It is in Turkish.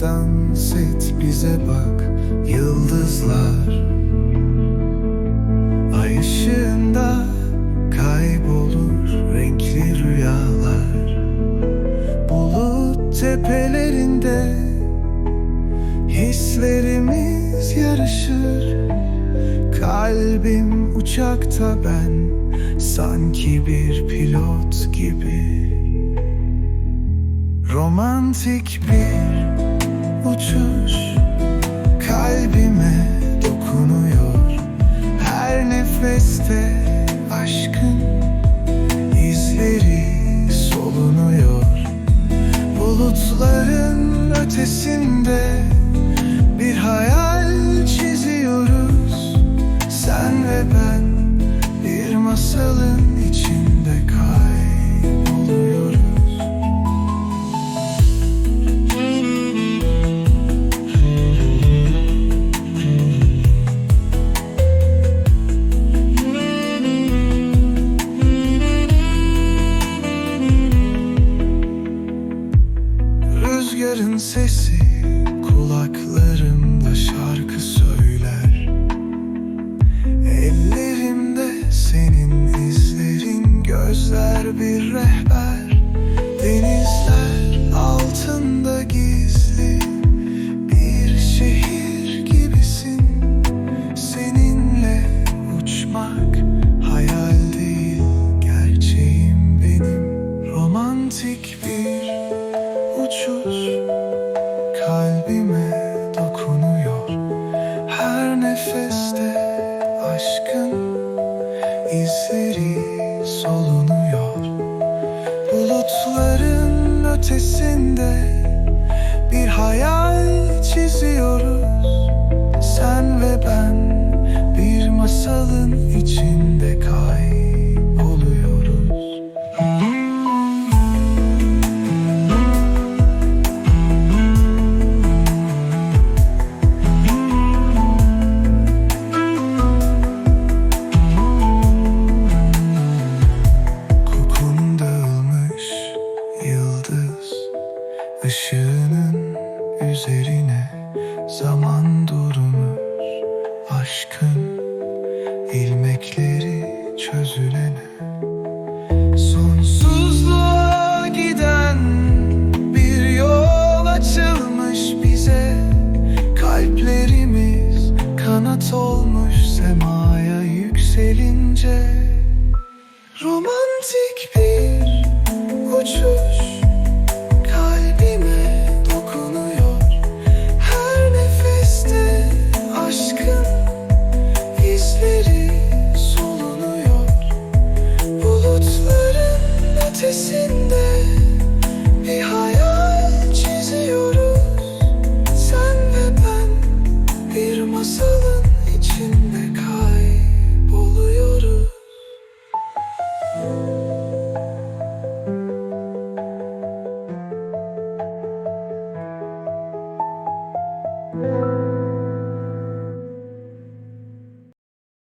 dans et bize bak yıldızlar. Ay ışığında kaybolur renkli rüyalar. Bulut tepelerinde hislerimiz yarışır. Kalbim uçakta ben sanki bir pilot gibi Romantik bir uçuş kalbime dokunuyor. Her nefeste aşkın izleri solunuyor. Bulutların ötesinde kulaklarımda şarkı söyler. Ellerimde senin izlerin gözler bir rehber. Denizler altında gizli bir şehir gibisin. Seninle uçmak hayal değil gerçeğim benim. Romantik bir uçuş ötesinde bir hayal çiziyoruz. Sen ve ben ışığının üzerine zaman durmuş Aşkın ilmekleri çözülene Sonsuzluğa giden bir yol açılmış bize. Kalplerimiz kanat olmuş semaya yükselince. Romantik bir uçuş sesin